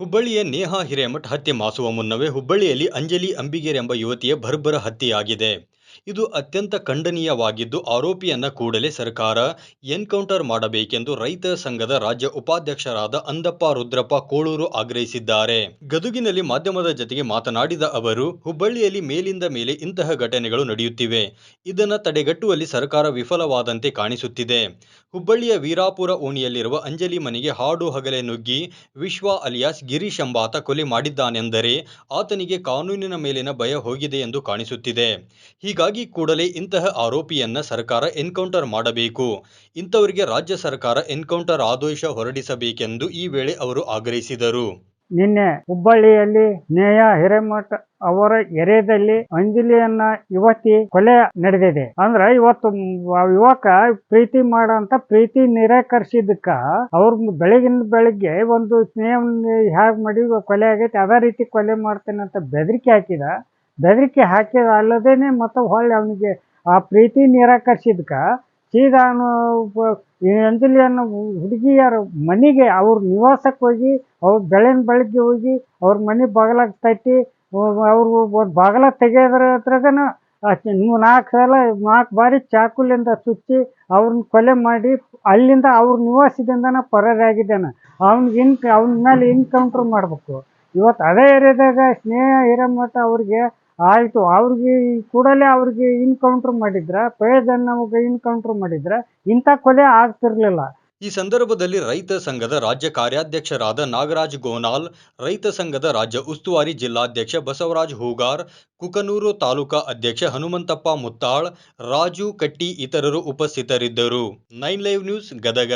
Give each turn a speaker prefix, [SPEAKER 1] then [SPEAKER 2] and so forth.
[SPEAKER 1] ಹುಬ್ಬಳ್ಳಿಯ ನೇಹಾ ಹಿರೇಮಠ್ ಹತ್ಯೆ ಮಾಸುವ ಮುನ್ನವೇ ಹುಬ್ಬಳ್ಳಿಯಲ್ಲಿ ಅಂಜಲಿ ಅಂಬಿಗೇರ್ ಎಂಬ ಯುವತಿಯ ಬರ್ಬರ ಹತ್ಯೆಯಾಗಿದೆ. ಇದು ಅತ್ಯಂತ ಖಂಡನೀಯವಾಗಿದ್ದು, ಆರೋಪಿಯನ್ನ ಕೂಡಲೇ ಸರ್ಕಾರ ಎನ್ಕೌಂಟರ್ ಮಾಡಬೇಕೆಂದು ರೈತ ಸಂಘದ ರಾಜ್ಯ ಉಪಾಧ್ಯಕ್ಷರಾದ ಅಂದಪ್ಪ ರುದ್ರಪ್ಪ ಕೋಳೂರು ಆಗ್ರಹಿಸಿದ್ದಾರೆ. ಗದುಗಿನಲ್ಲಿ ಮಾಧ್ಯಮದ ಜತೆಗೆ ಮಾತನಾಡಿದ ಅವರು, ಹುಬ್ಬಳ್ಳಿಯಲ್ಲಿ ಮೇಲಿಂದ ಮೇಲೆ ಇಂತಹ ಘಟನೆಗಳು ನಡೆಯುತ್ತಿವೆ. ಇದನ್ನು ತಡೆಗಟ್ಟುವಲ್ಲಿ ಸರ್ಕಾರ ವಿಫಲವಾದಂತೆ ಕಾಣಿಸುತ್ತಿದೆ. ಹುಬ್ಬಳ್ಳಿಯ ವೀರಾಪುರ ಓಣಿಯಲ್ಲಿರುವ ಅಂಜಲಿ ಮನೆಗೆ ಹಾಡು ಹಗಲೆ ನುಗ್ಗಿ ವಿಶ್ವ ಅಲಿಯಾಸ್ ಗಿರೀಶ್ ಎಂಬಾತ ಕೊಲೆ ಮಾಡಿದ್ದಾನೆಂದರೆ ಆತನಿಗೆ ಕಾನೂನಿನ ಮೇಲಿನ ಭಯ ಹೋಗಿದೆ ಎಂದು ಕಾಣಿಸುತ್ತಿದೆ. ಕೂಡಲೇ ಇಂತಹ ಆರೋಪಿಯನ್ನ ಸರ್ಕಾರ ಎನ್ಕೌಂಟರ್ ಮಾಡಬೇಕು. ಇಂಥವರಿಗೆ ರಾಜ್ಯ ಸರ್ಕಾರ ಎನ್ಕೌಂಟರ್ ಆದೇಶ ಹೊರಡಿಸಬೇಕೆಂದು ಈ ವೇಳೆ ಅವರು ಆಗ್ರಹಿಸಿದರು.
[SPEAKER 2] ನಿನ್ನೆ ಹುಬ್ಬಳ್ಳಿಯಲ್ಲಿ ನೇಯ ಹಿರೇಮಠ ಅವರ ಎರೆದಲ್ಲಿ ಅಂಜಲಿಯನ್ನ ಯುವತಿ ಕೊಲೆ ನಡೆದಿದೆ. ಅಂದ್ರೆ ಇವತ್ತು ಯುವಕ ಪ್ರೀತಿ ಮಾಡಂತ ಪ್ರೀತಿ ನಿರಾಕರಿಸಿದ್ದಕ್ಕ ಅವ್ರ ಬೆಳಗಿನ ಬೆಳಿಗ್ಗೆ ಒಂದು ಸ್ನೇಹ ಹ್ಯಾಗ್ ಮಾಡಿ ಕೊಲೆ ಆಗೈತೆ, ಅದೇ ರೀತಿ ಕೊಲೆ ಮಾಡ್ತೇನೆ ಅಂತ ಬೆದರಿಕೆ ಹಾಕಿದ. ಬೆದರಿಕೆ ಹಾಕಿದ ಅಲ್ಲದೇನೆ ಮತ್ತೆ ಹೊಳ್ಳಿ ಅವನಿಗೆ ಆ ಪ್ರೀತಿ ನಿರಾಕರಿಸಿದ್ಕ ಸೀದಾ ಅವನು ಈ ಅಂಜಲಿಯನ್ನು ಹುಡುಗಿಯರ ಮನೆಗೆ ಅವ್ರ ನಿವಾಸಕ್ಕೆ ಹೋಗಿ, ಅವ್ರ ಬೆಳೆನ ಬೆಳಗ್ಗೆ ಹೋಗಿ, ಅವ್ರ ಮನೆ ಬಾಗಿಲಾಗ ತಟ್ಟಿ ಅವ್ರು ಬಾಗಿಲ ತೆಗೆಯೋದ್ರ ಹತ್ರಗನ ನಾಲ್ಕು ಸಲ ನಾಲ್ಕು ಬಾರಿ ಚಾಕುಲಿಂದ ಸುತ್ತಿ ಅವ್ರನ್ನ ಕೊಲೆ ಮಾಡಿ ಅಲ್ಲಿಂದ ಅವ್ರ ನಿವಾಸದಿಂದನ ಪರಾರಿಯಾಗಿದ್ದಾನೆ ಅವ್ನಿಗೆ ಇನ್ ಅವ್ನ ಮೇಲೆ ಇನ್ಕೌಂಟ್ರ್ ಮಾಡಬೇಕು. ಇವತ್ತು ಅದೇ ಏರಿಯಾದಾಗ ಸ್ನೇಹ ಹಿರೇಮಠ ಅವ್ರಿಗೆ ಆಯಿತು, ಅವ್ರಿಗೆ ಕೂಡಲೇ ಅವ್ರಿಗೆ ಇನ್ಕೌಂಟ್ರ್ ಮಾಡಿದ್ರ ಪ್ರಯೋಜನ ನಮಗೆ ಇನ್ಕೌಂಟ್ರ್ ಮಾಡಿದ್ರ, ಇಂಥ ಕೊಲೆ ಆಗ್ತಿರ್ಲಿಲ್ಲ.
[SPEAKER 1] ಈ ಸಂದರ್ಭದಲ್ಲಿ ರೈತ ಸಂಘದ ರಾಜ್ಯ ಕಾರ್ಯಾಧ್ಯಕ್ಷರಾದ ನಾಗರಾಜ್ ಗೋನಾಲ್, ರೈತ ಸಂಘದ ರಾಜ್ಯ ಉಸ್ತುವಾರಿ ಜಿಲ್ಲಾಧ್ಯಕ್ಷ ಬಸವರಾಜ್ ಹೂಗಾರ್, ಕುಕನೂರು ತಾಲೂಕಾ ಅಧ್ಯಕ್ಷ ಹನುಮಂತಪ್ಪ ಮುತ್ತಾಳ್, ರಾಜು ಕಟ್ಟಿ ಇತರರು ಉಪಸ್ಥಿತರಿದ್ದರು. Nine live news Gadag.